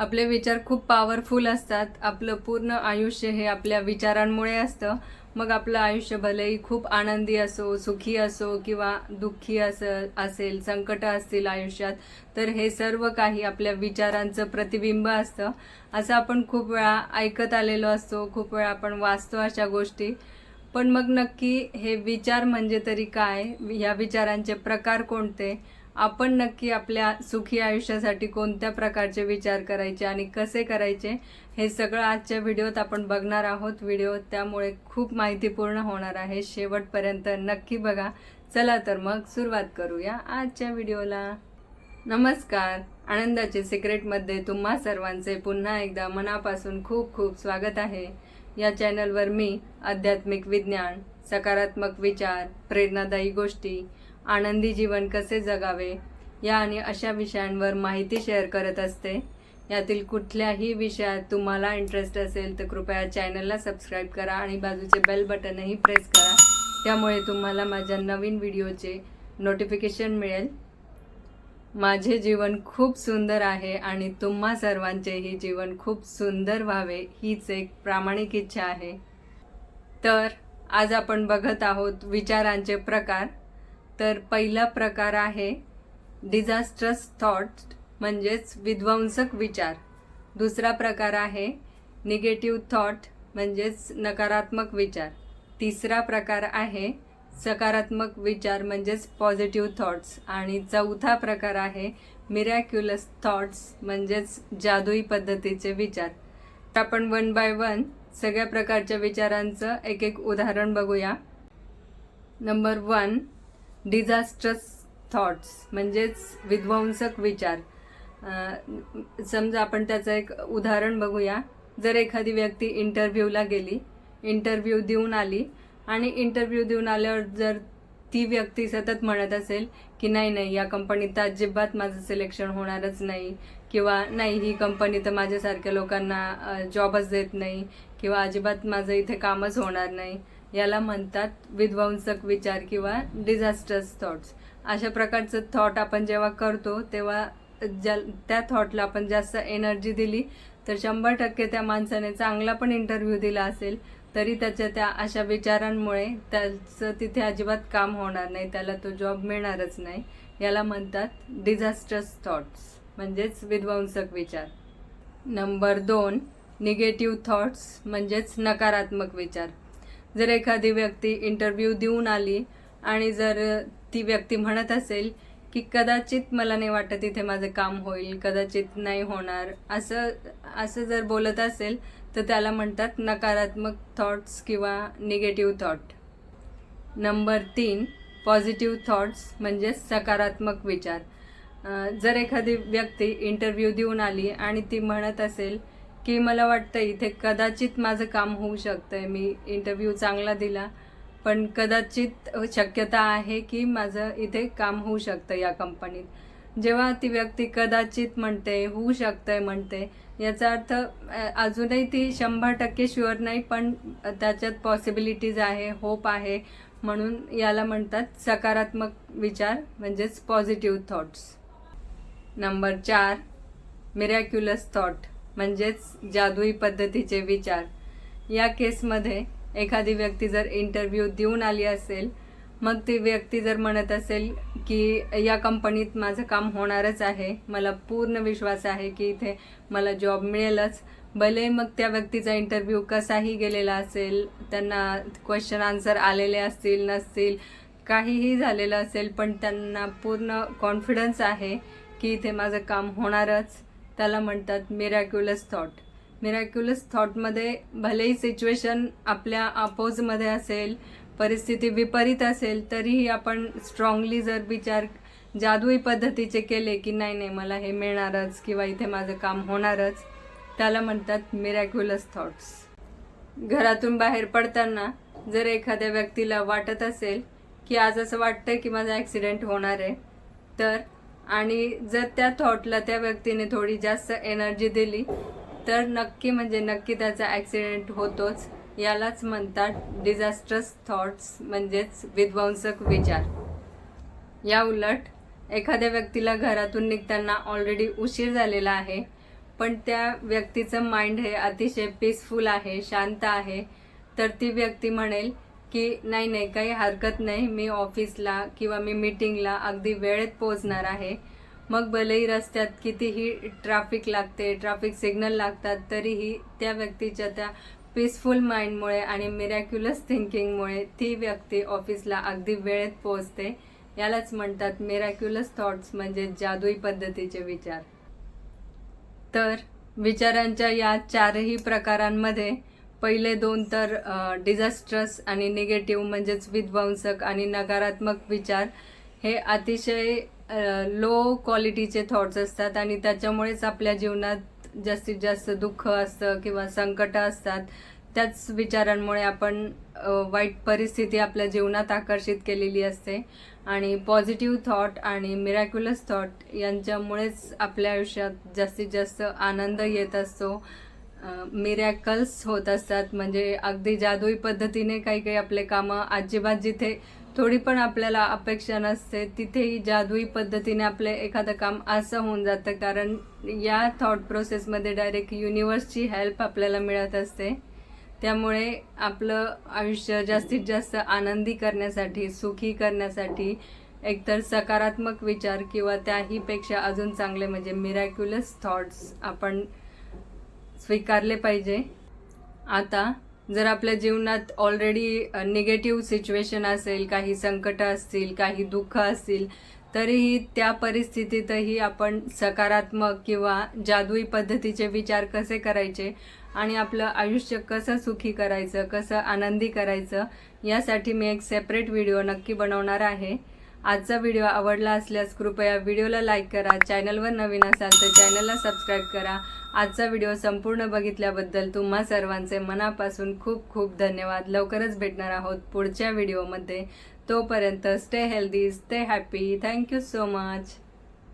आपले विचार खूप पॉवरफुल असतात. आपलं पूर्ण आयुष्य हे आपल्या विचारांमुळे असतं. मग आपलं आयुष्य भलेही खूप आनंदी असो सुखी असो किंवा दुःखी अस असेल संकट असतील आयुष्यात तर हे सर्व काही आपल्या विचारांचं प्रतिबिंब असतं. असं आपण खूप वेळा ऐकत आलेलो असतो खूप वेळा आपण वाचतो अशा गोष्टी. पण मग नक्की हे विचार म्हणजे तरी काय? या विचारांचे प्रकार कोणते? आपण नक्की आपल्या सुखी आयुष्यासाठी कोणत्या प्रकारचे विचार करायचे आणि कसे करायचे हे सगळं आजच्या व्हिडिओत आपण बघणार आहोत. व्हिडिओ त्यामुळे खूप माहितीपूर्ण होणार आहे. शेवटपर्यंत नक्की बघा. चला तर मग सुरुवात करूया आजच्या व्हिडिओला. नमस्कार. आनंदाचे सिक्रेटमध्ये तुम्हा सर्वांचे पुन्हा एकदा मनापासून खूप खूप स्वागत आहे. या चॅनलवर मी आध्यात्मिक विज्ञान सकारात्मक विचार प्रेरणादायी गोष्टी आनंदी जीवन कसे जगावे या आणि अशा विषयांवर माहिती शेअर करत असते. यातील कुठल्याही विषयात तुम्हाला इंटरेस्ट असेल तर कृपया चॅनलला सबस्क्राईब करा आणि बाजूचे बेल बटनही प्रेस करा. त्यामुळे तुम्हाला माझ्या नवीन व्हिडिओचे नोटिफिकेशन मिळेल. माझे जीवन खूप सुंदर आहे आणि तुम्हा सर्वांचेही जीवन खूप सुंदर व्हावे हीच एक प्रामाणिक इच्छा आहे. तर आज आपण बघत आहोत विचारांचे प्रकार. तर पहिला प्रकार आहे डिझास्ट्रस थॉट म्हणजेच विध्वंसक विचार. दुसरा प्रकार आहे निगेटिव्ह थॉट म्हणजेच नकारात्मक विचार. तिसरा प्रकार आहे सकारात्मक विचार म्हणजेच पॉझिटिव्ह थॉट्स आणि चौथा प्रकार आहे मिरॅक्युलस थॉट्स म्हणजेच जादुई पद्धतीचे विचार. तर आपण वन बाय वन सगळ्या प्रकारच्या विचारांचं एक एक उदाहरण बघूया. नंबर वन डिझास्ट्रस थॉट्स म्हणजेच विध्वंसक विचार. समजा आपण त्याचं एक उदाहरण बघूया. जर एखादी व्यक्ती इंटरव्ह्यूला गेली इंटरव्ह्यू देऊन आली आणि इंटरव्ह्यू देऊन आल्यावर जर ती व्यक्ती सतत म्हणत असेल की नाही नाही या कंपनीत तर अजिबात माझं सिलेक्शन होणारच नाही किंवा नाही ही कंपनी तर माझ्यासारख्या लोकांना जॉबच देत नाही किंवा अजिबात माझं इथे कामच होणार नाही याला म्हणतात विध्वंसक विचार किंवा डिझास्टर्स थॉट्स अशा प्रकारचं थॉट आपण जेव्हा करतो तेव्हा ज्या त्या थॉटला आपण जास्त एनर्जी दिली तर शंभर टक्के त्या माणसाने चांगला पण इंटरव्ह्यू दिला असेल तरी त्याच्या त्या अशा विचारांमुळे त्याचं तिथे अजिबात काम होणार नाही त्याला तो जॉब मिळणारच नाही. याला म्हणतात डिझास्टर्स थॉट्स म्हणजेच विध्वंसक विचार. नंबर दोन निगेटिव्ह थॉट्स म्हणजेच नकारात्मक विचार. जर एखादी व्यक्ती इंटरव्ह्यू देऊन आली आणि जर ती व्यक्ती म्हणत असेल की कदाचित मला नाही वाटत इथे माझं काम होईल कदाचित नाही होणार असं असं जर बोलत असेल तर त्याला म्हणतात नकारात्मक थॉट्स किंवा निगेटिव्ह थॉट नंबर तीन पॉझिटिव्ह थॉट्स म्हणजे सकारात्मक विचार. जर एखादी व्यक्ती इंटरव्ह्यू देऊन आली आणि ती म्हणत असेल की मला वाटतं इथे कदाचित माझं काम होऊ शकतं मी इंटरव्ह्यू चांगला दिला पण कदाचित शक्यता आहे की माझं इथे काम होऊ शकतं या कंपनीत जेव्हा ती व्यक्ती कदाचित म्हणते होऊ शकतंय म्हणते याचा अर्थ अजूनही ती शंभर टक्के शुअर नाही पण त्याच्यात पॉसिबिलिटीज आहे होप आहे म्हणून याला म्हणतात सकारात्मक विचार म्हणजेच पॉझिटिव्ह थॉट्स नंबर चार मिरॅक्युलस थॉट म्हणजेच जादुई पद्धतीचे विचार. या केसमध्ये एखादी व्यक्ती जर इंटरव्ह्यू देऊन आली असेल मग ती व्यक्ती जर म्हणत असेल की या कंपनीत माझं काम होणारच आहे. मला पूर्ण विश्वास आहे की इथे मला जॉब मिळेलच. भले मग त्या व्यक्तीचा इंटरव्ह्यू कसाही गेलेला असेल त्यांना क्वेश्चन आन्सर आलेले असतील नसतील काहीही झालेलं असेल पण त्यांना पूर्ण कॉन्फिडन्स आहे की इथे माझं काम होणारच. त्याला म्हणतात मिरॅक्युलस थॉट मिरॅक्युलस थॉटमध्ये भलेही सिच्युएशन आपल्या अपोजमध्ये असेल परिस्थिती विपरीत असेल तरीही आपण स्ट्रॉंगली जर विचार जादुई पद्धतीचे केले की नाही नाही मला हे मिळणारच किंवा इथे माझं काम होणारच त्याला म्हणतात मिरॅक्युलस थॉट्स घरातून बाहेर पडताना जर एखाद्या व्यक्तीला वाटत असेल की आज असं वाटतंय की माझा ॲक्सिडेंट होणार आहे तर आणि जर त्या थॉटला त्या व्यक्तीने थोडी जास्त एनर्जी दिली तर नक्की म्हणजे नक्की त्याचा ॲक्सिडेंट होतोच. यालाच म्हणतात डिझास्ट्रस थॉट्स म्हणजेच विध्वंसक विचार. या उलट एखाद्या व्यक्तीला घरातून निघताना ऑलरेडी उशीर झालेला आहे पण त्या व्यक्तीचं माइंड हे अतिशय पीसफुल आहे शांत आहे तर ती व्यक्ती म्हणेल की नाही नाही काही हरकत नाही मी ऑफिसला किंवा मी मीटिंगला अगदी वेळेत पोहोचणार आहे. मग भलेही रस्त्यात कितीही ट्रॅफिक लागते ट्रॅफिक सिग्नल लागतात तरीही त्या व्यक्तीच्या त्या पीसफुल माइंडमुळे आणि मिरॅक्युलस थिंकिंगमुळे ती व्यक्ती ऑफिसला अगदी वेळेत पोहोचते. यालाच म्हणतात मिरॅक्युलस थॉट्स म्हणजे जादुई पद्धतीचे विचार. तर विचारांच्या या चारही प्रकारांमध्ये पहिले दोन तर डिझास्ट्रस आणि निगेटिव्ह म्हणजेच विध्वंसक आणि नकारात्मक विचार हे अतिशय लो क्वालिटीचे थॉट्स असतात आणि त्याच्यामुळेच आपल्या जीवनात जास्तीत जास्त दुःख असतं किंवा संकट असतात. त्याच विचारांमुळे आपण वाईट परिस्थिती आपल्या जीवनात आकर्षित केलेली असते. आणि पॉझिटिव्ह थॉट आणि मिरॅक्युलस थॉट यांच्यामुळेच आपल्या आयुष्यात जास्तीत जास्त आनंद येत असतो. मिरॅकल्स होत असतात. म्हणजे अगदी जादुई पद्धतीने काही काही आपले कामं अजिबात जिथे थोडी पण आपल्याला अपेक्षा नसते तिथेही जादुई पद्धतीने आपले एखादं काम असं होऊन जातं. कारण या थॉट प्रोसेसमध्ये डायरेक्ट युनिवर्सची हेल्प आपल्याला मिळत असते. त्यामुळे आपलं आयुष्य जास्तीत जास्त आनंदी करण्यासाठी सुखी करण्यासाठी एकतर सकारात्मक विचार किंवा त्याहीपेक्षा अजून चांगले म्हणजे मिरॅक्युलस थॉट्स आपण स्वीकारले पाहिजे. आता जर आपल्या जीवनात ऑलरेडी निगेटिव्ह सिच्युएशन असेल काही संकट असतील काही दुःख असतील तरीही त्या परिस्थितीतही आपण सकारात्मक किंवा जादुई पद्धतीचे विचार कसे करायचे आणि आपलं आयुष्य कसं सुखी करायचं कसं आनंदी करायचं यासाठी मी एक सेपरेट व्हिडिओ नक्की बनवणार आहे. आजचा व्हिडिओ आवडला असल्यास कृपया व्हिडिओला लाईक करा चॅनलवर नवीन असाल तर चॅनलला सबस्क्राईब करा. आजचा व्हिडिओ संपूर्ण बघितल्याबद्दल तुम्हा सर्वांचे मनापासून खूप खूप धन्यवाद. लवकरच भेटणार आहोत पुढच्या व्हिडिओमध्ये. तोपर्यंत stay healthy stay happy thank you so much